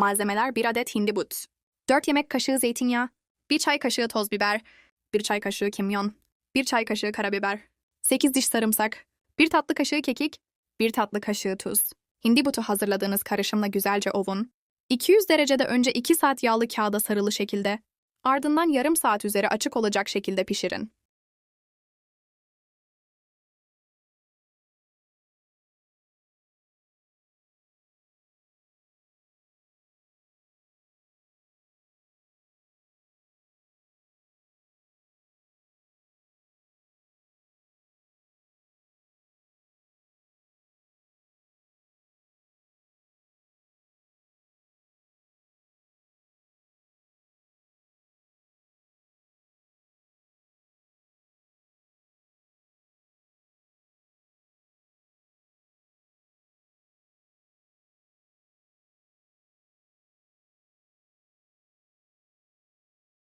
Malzemeler 1 adet hindi but, 4 yemek kaşığı zeytinyağı, 1 çay kaşığı toz biber, 1 çay kaşığı kimyon, 1 çay kaşığı karabiber, 8 diş sarımsak, 1 tatlı kaşığı kekik, 1 tatlı kaşığı tuz. Hindi butu hazırladığınız karışımla güzelce ovun. 200 derecede önce 2 saat yağlı kağıda sarılı şekilde, ardından yarım saat üzeri açık olacak şekilde pişirin.